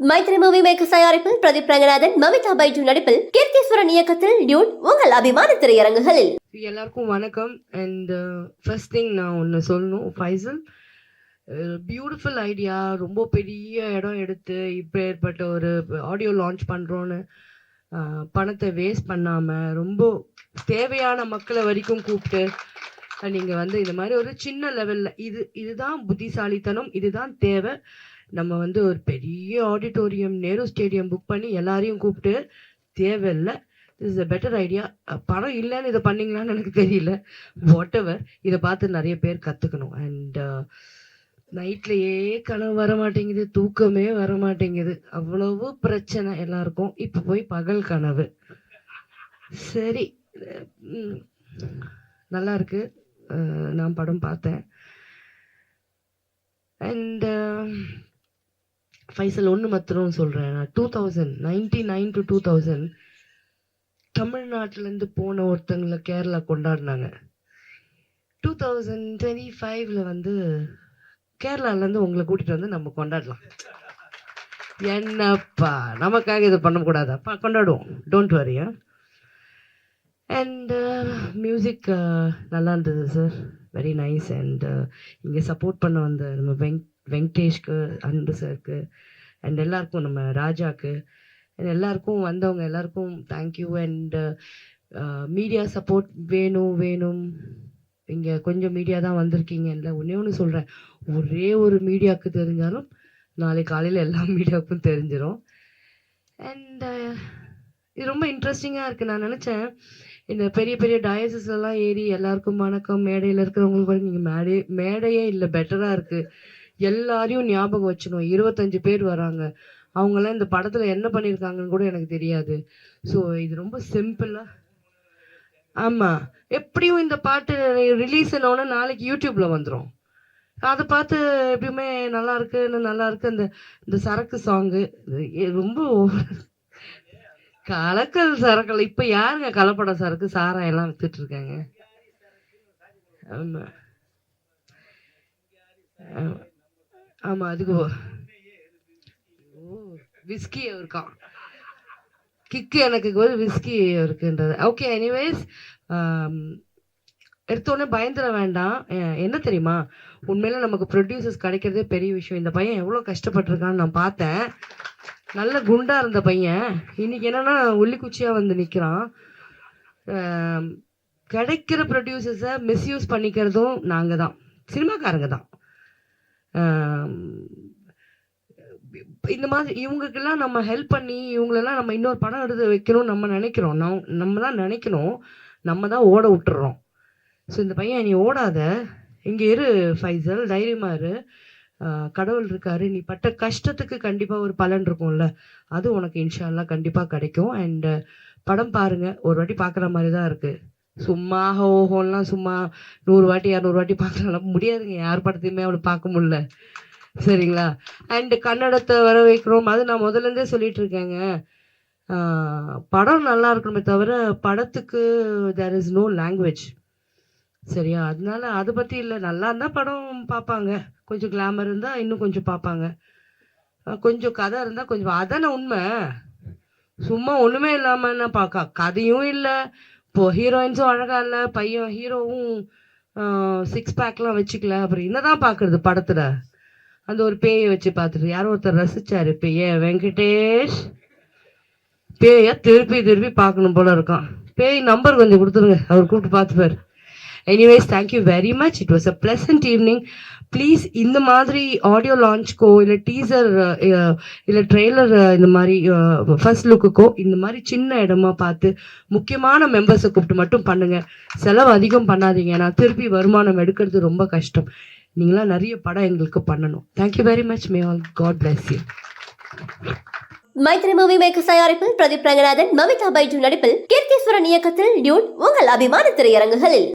Maithri movie makers தயாரிப்பில் பிரதீப் ரங்கநாதன் மமிதா பைஜு நடிப்பில் கீர்த்திஸ்வரன் இயக்கத்தில் டியூட் உங்கள் அபிமான திரையரங்குகளில். எல்லாருக்கும் வணக்கம். அண்ட் ஃபர்ஸ்ட் திங் நான் ஒன்று சொல்லணும். ஃபைசல் பியூட்டிஃபுல் ஐடியா ரொம்ப பெரிய இடம் எடுத்து இப்போ ஏற்பட்ட ஒரு ஆடியோ லான்ச் பண்ணுறோன்னு பணத்தை வேஸ்ட் பண்ணாமல் ரொம்ப தேவையான மக்களை வரைக்கும் கூப்பிட்டு நீங்கள் வந்து இந்த மாதிரி ஒரு சின்ன லெவலில் இது இதுதான் புத்திசாலித்தனம் இதுதான் தேவை. நம்ம வந்து ஒரு பெரிய ஆடிட்டோரியம் நேரு ஸ்டேடியம் புக் பண்ணி எல்லாரையும் கூப்பிட்டு தேவையில்லை இஸ் அ பெட்டர் ஐடியா பணம் இல்லைன்னு இதை பண்ணிங்களான்னு எனக்கு தெரியல. வாட் எவர் இதை பார்த்து நிறைய பேர் கற்றுக்கணும் அண்ட் நைட்லேயே கனவு வர மாட்டேங்குது தூக்கமே வர மாட்டேங்குது. அவ்வளவு பிரச்சனை எல்லாருக்கும். இப்போ போய் பகல் கனவு. சரி நல்லா இருக்கு. நான் படம் பார்த்தேன். அண்ட் ஃபைசல் ஒன்று மாத்திரம் சொல்கிறேன் நான் two thousand ninety nine to two thousand தமிழ்நாட்டிலேருந்து போன ஒருத்தங்களை கேரளா கொண்டாடினாங்க. டூ தௌசண்ட் டுவெண்ட்டி ஃபைவ்ல வந்து கேரளாலேருந்து உங்களை கூட்டிகிட்டு வந்து நம்ம கொண்டாடலாம். என்னப்பா நமக்காக இது பண்ணக்கூடாதாப்பா கொண்டாடுவோம். டோன்ட் வரி அண்ட் மியூசிக் நல்லா இருந்தது சார் வெரி நைஸ் அண்ட் இங்கே சப்போர்ட் பண்ண வந்த நம்ம வெங்க் வெங்கடேஷ்க்கு அன்பு சாருக்கு அண்ட் எல்லாருக்கும் நம்ம ராஜாக்கு அண்ட் எல்லாருக்கும் வந்தவங்க எல்லாருக்கும் தேங்க்யூ அண்ட் மீடியா சப்போர்ட் வேணும் வேணும். இங்கே கொஞ்சம் மீடியா தான் வந்திருக்கீங்க இல்லை ஒன்றே ஒன்று சொல்கிறேன் ஒரே ஒரு மீடியாவுக்கு தெரிஞ்சாலும் நாளை காலையில் எல்லா மீடியாவுக்கும் தெரிஞ்சிடும் அண்ட் uh, இது ரொம்ப இன்ட்ரெஸ்டிங்காக இருக்குது நான் நினச்சேன் இந்த பெரிய பெரிய டயசஸ்லாம் எல்லாம் ஏறி எல்லாருக்கும் வணக்கம். மேடையில் இருக்கிறவங்களுக்கு நீங்கள் மேடை மேடையே இல்லை பெட்டராக இருக்குது எல்லாரையும் ஞாபகம் வச்சுக்கணும். இருபத்தஞ்சு பேர் வராங்க. அவங்கெல்லாம் இந்த படத்தில் என்ன பண்ணியிருக்காங்கன்னு கூட எனக்கு தெரியாது. ஸோ இது ரொம்ப சிம்பிளாக ஆமாம் எப்படியும் இந்த பாட்டு ரிலீஸ் ஆனோடனே நாளைக்கு யூடியூப்பில் வந்துடும் அதை பார்த்து எப்பயுமே நல்லா இருக்குன்னு நல்லா இருக்கு. அந்த இந்த சரக்கு சாங்கு ரொம்ப கலக்கல் சரக்கல் இப்போ யாருங்க கலப்பட சரக்கு? சாராயெல்லாம் வித்துட்டு இருக்காங்க. ஆமாம் ஆமா. ஆமா அதுக்கு ஓ. விஸ்கி இருக்கான் கிக்கு எனக்கு ஒரு விஸ்கி இருக்குன்றது. ஓகே எனிவேஸ் um, எடுத்தோடனே பயந்துட வேண்டாம். என்ன தெரியுமா? உண்மையில நமக்கு ப்ரொடியூசர்ஸ் கிடைக்கிறதே பெரிய விஷயம். இந்த பையன் எவ்வளோ கஷ்டப்பட்டிருக்கான்னு நான் பார்த்தேன். நல்ல குண்டா இருந்த பையன். இன்னைக்கு என்னன்னா ஒல்லிக்குச்சியா வந்து நிற்கிறான் கிடைக்கிற ப்ரொடியூசர்ஸை மிஸ்யூஸ் பண்ணிக்கிறதும் நாங்கள் தான் சினிமாக்காரங்க தான் இந்த மாதிரி இவங்களுக்கெல்லாம் நம்ம ஹெல்ப் பண்ணி இவங்களெல்லாம் நம்ம இன்னொரு படம் எடுத்து வைக்கணும்னு நம்ம நினைக்கிறோம். நம் நம்ம தான் நினைக்கணும். நம்ம தான் ஓட விட்டுறோம். ஸோ இந்த பையன் நீ ஓடாத. இங்கே இரு ஃபைசல் தைரியமாரு கடவுள் இருக்காரு. நீ பட்ட கஷ்டத்துக்கு கண்டிப்பாக ஒரு பலன் இருக்கும்ல. அது உனக்கு இன்ஷால்லா கண்டிப்பாக கிடைக்கும். அண்ட் படம் பாருங்க. ஒரு வாட்டி பார்க்குற மாதிரி தான் இருக்குது சும்மா ஓஹோலாம் சும்மா நூறு வாட்டி இரநூறு வாட்டி பார்க்கலாம் முடியாதுங்க. யார் படத்தையுமே அவளை பார்க்க முடியல. சரிங்களா? அண்டு கன்னடத்தை வர வைக்கிறோம் அது நான் முதல்ல இருந்தே சொல்லிட்டு இருக்கேங்க. படம் நல்லா இருக்கணுமே தவிர படத்துக்கு தேர் இஸ் நோ லாங்குவேஜ் சரியா? அதனால அதை பற்றி இல்லை. நல்லா இருந்தால் படம் பார்ப்பாங்க. கொஞ்சம் கிளாமர் இருந்தால் இன்னும் கொஞ்சம் பார்ப்பாங்க. கொஞ்சம் கதை இருந்தால் கொஞ்சம் அதானே உண்மை. சும்மா ஒன்றுமே இல்லாமல் என்ன பார்க்க கதையும் இல்லை. இப்போ ஹீரோயின்ஸும் அழகாக இல்லை. பையன் ஹீரோவும் சிக்ஸ் பேக்லாம் வச்சுக்கல. அப்புறம் என்னதான் பார்க்குறது படத்தில்? அந்த ஒரு பேயை வச்சு பார்த்துட்டு யாரோ ஒருத்தர் ரசிச்சாரு பேய. வெங்கடேஷ் பேயை திருப்பி திருப்பி பார்க்கணும் போல இருக்கான். பேய் நம்பர் கொஞ்சம் கொடுத்துருங்க. அவர் கூப்பிட்டு பார்த்துப்பார். Anyways thank you very much it was a pleasant evening please இந்த மாதிரி ஆடியோ லான்ச்க்கோ இல்லை டீசர் இல்லை ட்ரெய்லர் இந்த மாதிரி ஃபர்ஸ்ட் லுக்குக்கோ இந்த மாதிரி சின்ன இடமா பார்த்து முக்கியமான மெம்பர்ஸை கூப்பிட்டு மட்டும் பண்ணுங்க. செலவு அதிகம் பண்ணாதீங்க. ஏன்னா திருப்பி வருமானம் எடுக்கிறது ரொம்ப கஷ்டம். நீங்களாம் நிறைய படம் எங்களுக்கு பண்ணணும். Thank you very much may all God bless you Mythri Movie Makers தயாரிப்பில் பிரதீப் ரங்கநாதன் மமிதா பைஜு நடிப்பில் கீர்த்தீஸ்வரன் இயக்கத்தில் டியூட் உங்கள் அபிமான திரையரங்குகளில்.